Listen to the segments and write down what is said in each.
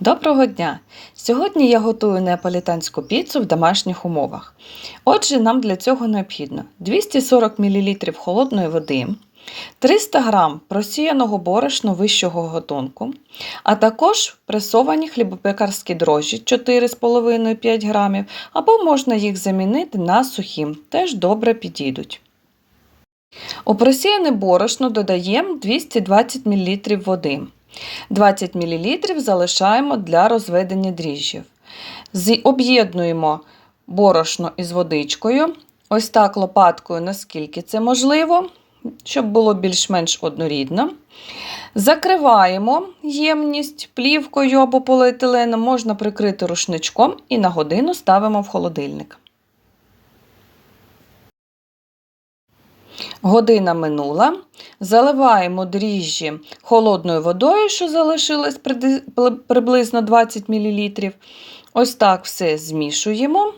Доброго дня! Сьогодні я готую неаполітанську піцу в домашніх умовах. Отже, нам для цього необхідно 240 мл холодної води, 300 г просіяного борошна вищого готунку, а також пресовані хлібопекарські дрожжі 4,5-5 г, або можна їх замінити на сухі, теж добре підійдуть. У просіяне борошно додаємо 220 мл води. 20 мл залишаємо для розведення дріжджів. Об'єднуємо борошно із водичкою. Ось так лопаткою, наскільки це можливо, щоб було більш-менш однорідно. Закриваємо ємність плівкою або поліетиленом, можна прикрити рушничком і на годину ставимо в холодильник. Година минула. Заливаємо дріжджі холодною водою, що залишилось приблизно 20 мл. Ось так все змішуємо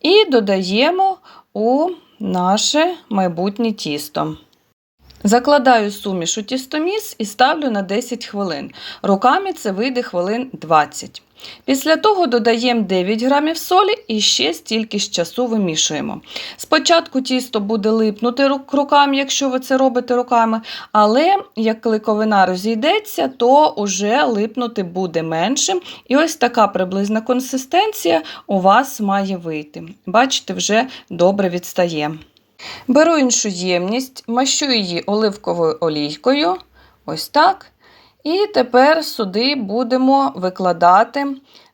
і додаємо у наше майбутнє тісто. Закладаю суміш у тістоміс і ставлю на 10 хвилин. Руками це вийде хвилин 20. Після того додаємо 9 грамів солі і ще стільки ж часу вимішуємо. Спочатку тісто буде липнути руками, якщо ви це робите руками, але як кликовина розійдеться, то уже липнути буде менше. І ось така приблизна консистенція у вас має вийти. Бачите, вже добре відстає. Беру іншу ємність, мащу її оливковою олійкою. Ось так. І тепер сюди будемо викладати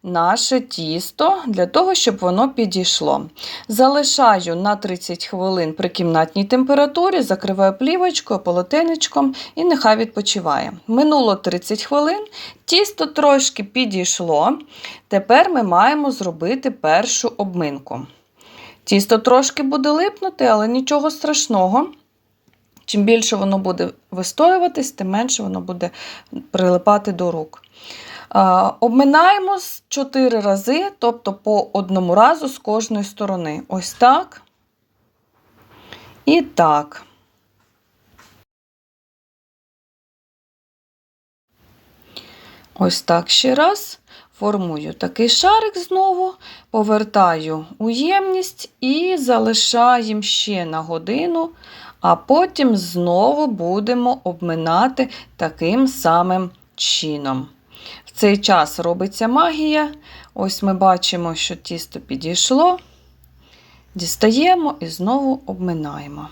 наше тісто для того, щоб воно підійшло. Залишаю на 30 хвилин при кімнатній температурі, закриваю плівочкою, полотенечком і нехай відпочиває. Минуло 30 хвилин, тісто трошки підійшло. Тепер ми маємо зробити першу обминку. Тісто трошки буде липнути, але нічого страшного. Чим більше воно буде вистоюватись, тим менше воно буде прилипати до рук. Обминаємо 4 рази, тобто по одному разу з кожної сторони. Ось так. І так. Ось так ще раз. Формую такий шарик знову, повертаю у ємність і залишаємо ще на годину, а потім знову будемо обминати таким самим чином. В цей час робиться магія. Ось ми бачимо, що тісто підійшло. Дістаємо і знову обминаємо.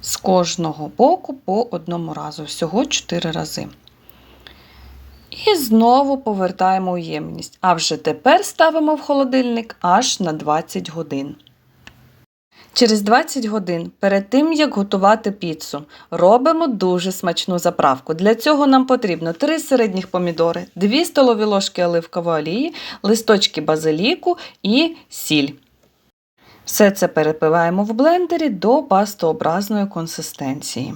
З кожного боку по одному разу, всього 4 рази. І знову повертаємо у ємність. А вже тепер ставимо в холодильник аж на 20 годин. Через 20 годин, перед тим як готувати піцу, робимо дуже смачну заправку. Для цього нам потрібно 3 середніх помідори, 2 столові ложки оливкової олії, листочки базиліку і сіль. Все це перепиваємо в блендері до пастообразної консистенції.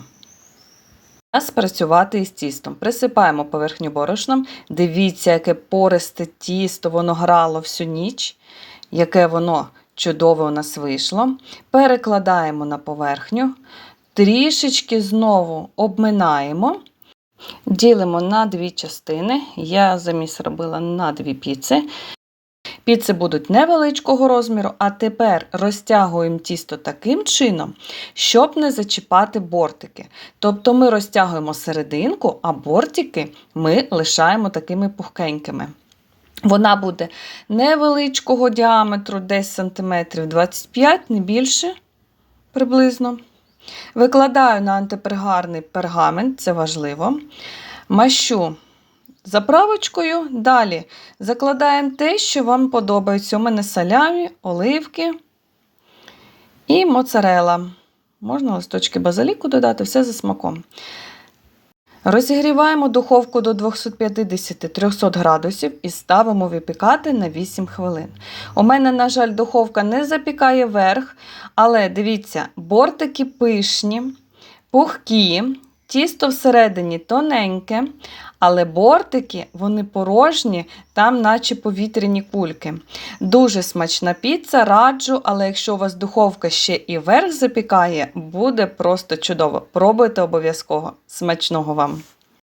Час працювати із тістом. Присипаємо поверхню борошном. Дивіться, яке пористе тісто, воно грало всю ніч, яке воно чудове у нас вийшло. Перекладаємо на поверхню, трішечки знову обминаємо. Ділимо на дві частини. Я заміс робила на дві піци. Піци будуть невеличкого розміру, а тепер розтягуємо тісто таким чином, щоб не зачіпати бортики. Тобто ми розтягуємо серединку, а бортики ми лишаємо такими пухкенькими. Вона буде невеличкого діаметру, десь сантиметрів 25, не більше приблизно. Викладаю на антипригарний пергамент, це важливо. Мащу заправочкою. Далі закладаємо те, що вам подобається. У мене салямі, оливки і моцарела. Можна листочки базиліку додати, все за смаком. Розігріваємо духовку до 250-300 градусів і ставимо випікати на 8 хвилин. У мене, на жаль, духовка не запікає верх, але дивіться, бортики пишні, пухкі, тісто всередині тоненьке, але бортики вони порожні, там наче повітряні кульки. Дуже смачна піца, раджу, але якщо у вас духовка ще і верх запікає, буде просто чудово. Пробуйте обов'язково. Смачного вам!